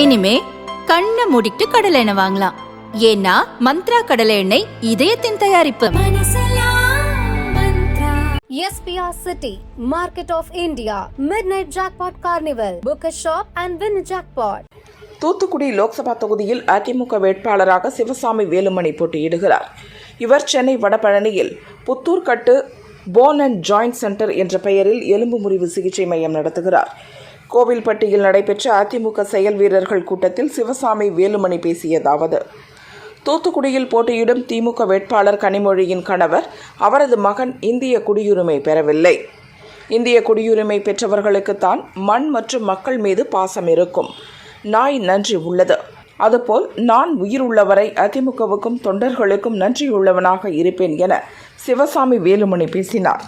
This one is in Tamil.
இனிமே கண்ணை மூடிட்டு கடலை எண்ணெய் வாங்கலாம் ஏன்னா மந்த்ரா கடலை எண்ணெய் இதயத்தின் தயாரிப்பு SPR City, Market of India, Midnight Jackpot Carnival. Book a shop and win a jackpot. Thoothukudi Lok Sabha தொகுதியில் அதிமுக வேட்பாளராக சிவசாமி வேலுமணி போட்டியிடுகிறார் இவர் Chennai வடபழனியில் Puthurkattu bone and joint centre என்ற பெயரில் எலும்பு முறிவு சிகிச்சை மையம் நடத்துகிறார் கோவில்பட்டியில் நடைபெற்ற அதிமுக செயல் வீரர்கள் கூட்டத்தில் சிவசாமி வேலுமணி பேசியதாவது. தூத்துக்குடியில் போட்டியிடும் திமுக வேட்பாளர் கனிமொழியின் கணவர் அவரது மகன் இந்திய குடியுரிமை பெறவில்லை. இந்திய குடியுரிமை பெற்றவர்களுக்குத்தான் மண் மற்றும் மக்கள் மீது பாசம் இருக்கும். நாய் நன்றி உள்ளது. அதுபோல் நான் உயிர் உள்ளவரை அதிமுகவுக்கும் தொண்டர்களுக்கும் நன்றியுள்ளவனாக இருப்பேன் என சிவசாமி வேலுமணி பேசினார்.